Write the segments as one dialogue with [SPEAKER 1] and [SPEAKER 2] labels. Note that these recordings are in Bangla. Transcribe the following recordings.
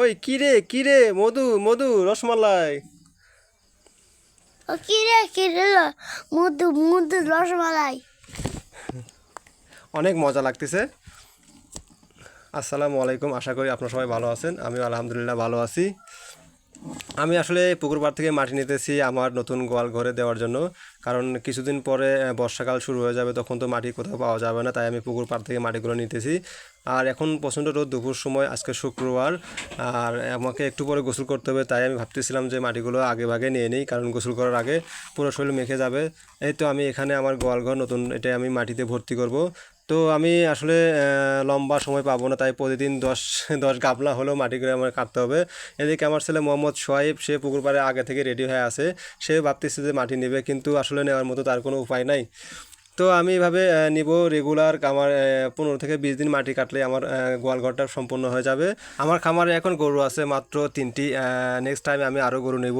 [SPEAKER 1] ওই কি রে কি রে মধু মধু রসমালাই।
[SPEAKER 2] ও কিরে কিরে রে মধু মধু রসমালাই।
[SPEAKER 1] অনেক মজা লাগতেছে। আসসালামু আলাইকুম আশা করি আপনারা সবাই ভালো আছেন। আমি আলহামদুলিল্লাহ ভালো আছি। আমি আসলে পুকুর পাড় থেকে মাটি নিতেছি আমার নতুন গোয়াল ঘরে দেওয়ার জন্য। কারণ কিছুদিন পরে বর্ষাকাল শুরু হয়ে যাবে তখন তো মাটি কোথাও পাওয়া যাবে না, তাই আমি পুকুর পাড় থেকে মাটিগুলো নিতেছি। আর এখন প্রচণ্ড রোদ, দুপুর সময়, আজকে শুক্রবার। আর আমাকে একটু পরে গোসল করতে হবে, তাই আমি ভাবতেছিলাম যে মাটিগুলো আগে ভাগে নিয়ে নিই, কারণ গোসল করার আগে পুরো শরীর মেখে যাবে। এই তো আমি এখানে আমার গোয়াল ঘর, নতুন এটা আমি মাটিতে ভর্তি করব। তো আমি আসলে লম্বা সময় পাবো না, তাই প্রতিদিন দশ দশ গাবলা হলেও মাটি করে আমার কাটতে হবে। এদিকে আমার ছেলে মোহাম্মদ সোয়াইব, সে পুকুর পাড়ে আগে থেকে রেডি হয়ে আছে। সে ভাবতেছে যে মাটি নেবে, কিন্তু আসলে নেওয়ার মতো তার কোনো উপায় নাই। তো আমি এভাবে নিব রেগুলার আমার পনেরো থেকে বিশ দিন মাটি কাটলে আমার গোয়াল ঘরটা সম্পূর্ণ হয়ে যাবে। আমার খামারে এখন গরু আছে মাত্র তিনটি নেক্সট টাইম আমি আরও গরু নেব।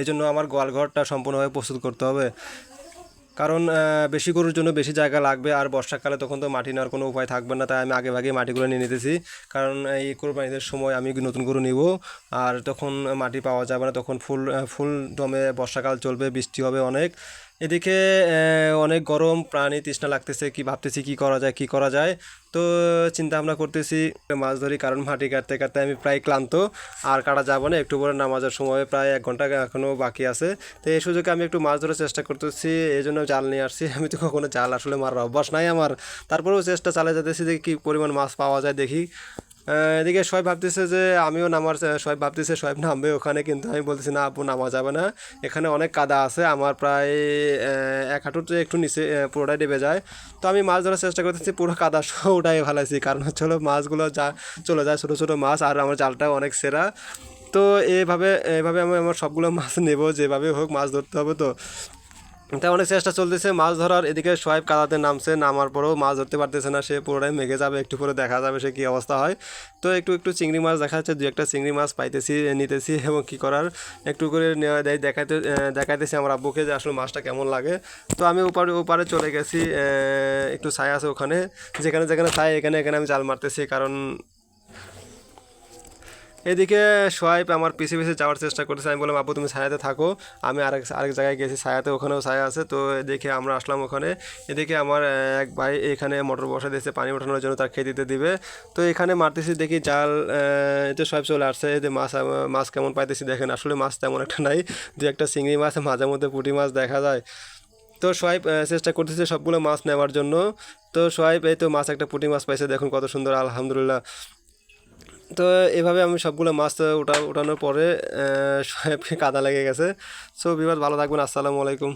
[SPEAKER 1] এই জন্য আমার গোয়াল ঘরটা সম্পূর্ণভাবে প্রস্তুত করতে হবে। কারণ বেশি গরুর জন্য বেশি জায়গা লাগবে আর বর্ষাকালে তখন তো মাটি নেওয়ার কোনো উপায় থাকবে না, তাই আমি আগে ভাগে মাটিগুলো নিয়ে নিতেছি। কারণ, এই কোরবানিদের সময় আমি নতুন গরু নিব আর তখন মাটি পাওয়া যাবে না, তখন ফুল ফুল দমে বর্ষাকাল চলবে, বৃষ্টি হবে অনেক। এদিকে অনেক গরম, প্রাণী তৃষ্ণা লাগতেছে, কি ভাবতেছি, কি করা যায়, কি করা যায়? তো চিন্তা ভাবনা করতেছি, মাছ ধরি, কারণ মাটি কাটতে কাটতে আমি প্রায় ক্লান্ত। আর কাটা যাব না, একটু পরে নামাজের সময় প্রায় এক ঘণ্টা এখনও বাকি আছে। তো এই সুযোগে আমি একটু মাছ ধরার চেষ্টা করতেছি, এই জন্য জাল নিয়ে আসছি। আমি তো কখনো জাল আসলে মারার অভ্যাস নাই আমার। তারপরেও চেষ্টা চালিয়ে যেতেছি যে কী পরিমাণ মাছ পাওয়া যায় দেখি। এদিকে সবাই ভাবতেছে যে আমিও নামার সবাই ভাবতেছে সবাই নামবে ওখানে, কিন্তু আমি বলতেছি, না আপু, নামা যাবে না। এখানে অনেক কাদা আছে, আমার প্রায় এক চেয়ে একটু নিচে পুরোটাই ডেবে যায়। তো আমি মাছ ধরার চেষ্টা করতেছি, পুরো কাদা সহ ওটাই ভালাইছি কারণ হচ্ছে হলো মাছগুলো যা চলে যায় ছোটো ছোটো মাছ, আর আমার জালটাও অনেক সেরা। তো এভাবে এভাবে আমি আমার সবগুলো মাছ নেব, যেভাবে হোক মাছ ধরতে হবে তো। তাই অনেক চেষ্টা চলতেছে মাছ ধরার। এদিকে সোয়াইব কাদাতে নামছে নামার পরেও মাছ ধরতে পারতেছে না সে পুরোটাই মেঘে যাবে একটু পরে দেখা যাবে সে কী অবস্থা হয়। তো একটু একটু চিংড়ি মাছ দেখা যাচ্ছে দু একটা চিংড়ি মাছ পাইতেছি নিতেছি এবং কী করার? একটু করে নেওয়া দেয় দেখাইতে আহ, দেখাইতেছি আমার আব্বুকে যে আসলে মাছটা কেমন লাগে। তো আমি ওপারে ওপারে চলে গেছি একটু ছায়া আছে ওখানে যেখানে যেখানে ছায় এখানে এখানে আমি জাল মারতেছি কারণ এদিকে সোয়াইপ আমার পিছিয়ে পিছে যাওয়ার চেষ্টা করতেছে। আমি বললাম আপু তুমি ছায়াতে থাকো। আমি আরেক আরেক জায়গায় গেছি, ছায়াতে ওখানেও ছায়া আছে। তো এদিকে আমরা আসলাম ওখানে। এদিকে আমার এক ভাই এখানে মোটর বসা দিয়েছে, পানি ওঠানোর জন্য তার খেয়ে দিতে দিবে। তো এখানে মারতেছি, দেখি জাল এতে সোয়াইপ চলে আসছে। যে মাছ মাছ কেমন পাইতেছি দেখেন, আসলে মাছ তেমন একটা নাই। দু একটা চিংড়ি মাছ, মাঝে মধ্যে পুঁটি মাছ দেখা যায়। তো সোয়াইপ চেষ্টা করতেছে সবগুলো মাছ নেওয়ার জন্য। তো সোয়াইপ এই তো মাছ একটা পুঁটি মাছ পাইছে, দেখুন কত সুন্দর, আলহামদুলিল্লাহ। তো এভাবে আমি সবগুলো মাছ ওটা ওঠানোর পরে কাদা লেগে গেছে। সো বিবাদ ভালো থাকবেন। আসসালামু আলাইকুম।